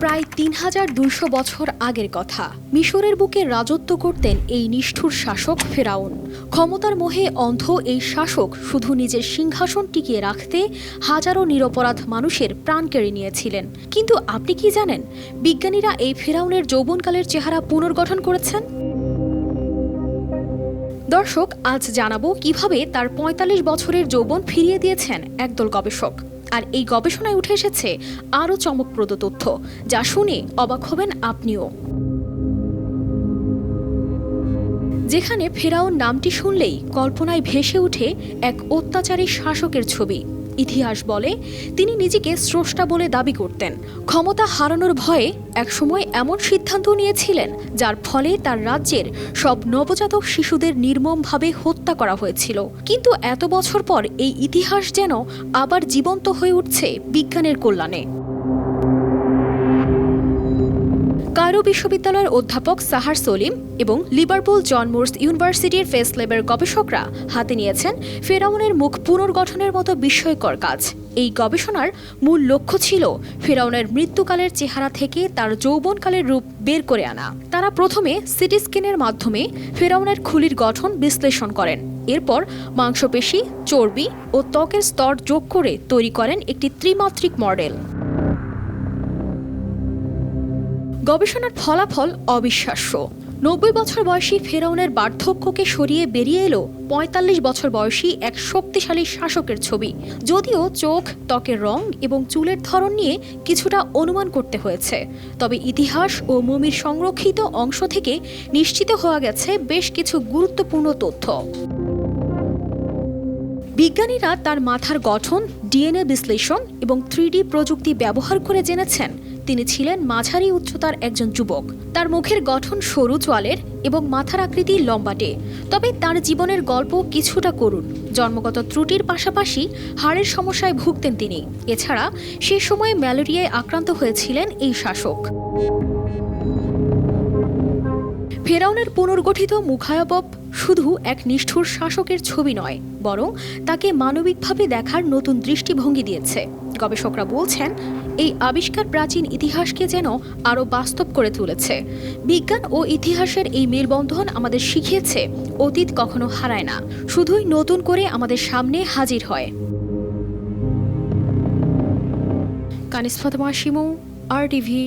প্রায় তিন হাজার দুইশো বছর আগের কথা। মিশরের বুকে রাজত্ব করতেন এই নিষ্ঠুর শাসক ফেরাউন। ক্ষমতার মোহে অন্ধ এই শাসক শুধু নিজের সিংহাসন টিকিয়ে রাখতে হাজারো নিরপরাধ মানুষের প্রাণ কেড়ে নিয়েছিলেন। কিন্তু আপনি কি জানেন, বিজ্ঞানীরা এই ফেরাউনের যৌবনকালের চেহারা পুনর্গঠন করেছেন? দর্শক, আজ জানাব কীভাবে তার ৪৫ বছরের যৌবন ফিরিয়ে দিয়েছেন একদল গবেষক। আর এই গবেষণায় উঠে এসেছে আরও চমকপ্রদ তথ্য, যা শুনে অবাক হবেন আপনিও। যেখানে ফেরাউন নামটি শুনলেই কল্পনায় ভেসে ওঠে এক অত্যাচারী শাসকের ছবি। ইতিহাস বলে, তিনি নিজেকে স্রষ্টা বলে দাবি করতেন। ক্ষমতা হারানোর ভয়ে একসময় এমন সিদ্ধান্ত নিয়েছিলেন, যার ফলে তার রাজ্যের সব নবজাতক শিশুদের নির্মমভাবে হত্যা করা হয়েছিল। কিন্তু এত বছর পর এই ইতিহাস যেন আবার জীবন্ত হয়ে উঠছে বিজ্ঞানের কল্যাণে। কায়রো বিশ্ববিদ্যালয়ের অধ্যাপক সাহার সলিম এবং লিভারপুল জন মোর্স ইউনিভার্সিটির ফেস ল্যাবের গবেষকরা হাতে নিয়েছেন ফেরাউনের মুখ পুনর্গঠনের মতো বিস্ময়কর কাজ। এই গবেষণার মূল লক্ষ্য ছিল ফেরাউনের মৃত্যুকালের চেহারা থেকে তার যৌবনকালের রূপ বের করে আনা। তারা প্রথমে সিটি স্ক্যানের মাধ্যমে ফেরাউনের খুলির গঠন বিশ্লেষণ করেন। এরপর মাংসপেশি, চর্বি ও ত্বকের স্তর যোগ করে তৈরি করেন একটি ত্রিমাত্রিক মডেল। গবেষণার ফলাফল অবিশ্বাস্য। নব্বই বছর বয়সী ফেরাউনের বার্ধক্যকে সরিয়ে বেরিয়ে এলো পঁয়তাল্লিশ বছর বয়সী এক শক্তিশালী শাসকের ছবি। যদিও চোখ, ত্বকের রং এবং চুলের ধরন নিয়ে কিছুটা অনুমান করতে হয়েছে। তবে ইতিহাস ও মমির সংরক্ষিত অংশ থেকে নিশ্চিত হওয়া গেছে বেশ কিছু গুরুত্বপূর্ণ তথ্য। বিজ্ঞানীরা তার মাথার গঠন, ডিএনএ বিশ্লেষণ এবং থ্রিডি প্রযুক্তি ব্যবহার করে জেনেছেন। তিনি ছিলেন মাঝারি উচ্চতার একজন যুবক। তার মুখের গঠন সরু চোয়ালের এবং মাথার আকৃতি লম্বাটে। তবে তার জীবনের গল্প কিছুটা করুন জন্মগত ত্রুটির পাশাপাশি হাড়ের সমস্যায় ভুগতেন তিনি। এছাড়া সে সময়ে ম্যালেরিয়ায় আক্রান্ত হয়েছিলেন এই শাসক। ফেরাউনের পুনর্গঠিত মুখায়বব শুধু এক নিষ্ঠুর শাসকের ছবি নয়, বরং তাকে মানবিকভাবে দেখার নতুন দৃষ্টিভঙ্গি দিয়েছে। গবেষকরা বলছেন, এই আবিষ্কার প্রাচীন ইতিহাসকে যেন আরও বাস্তব করে তুলেছে। বিজ্ঞান ও ইতিহাসের এই মেলবন্ধন আমাদের শিখিয়েছে, অতীত কখনো হারায় না, শুধুই নতুন করে আমাদের সামনে হাজির হয়। কানিস ফাতেমা শিমু আর টিভি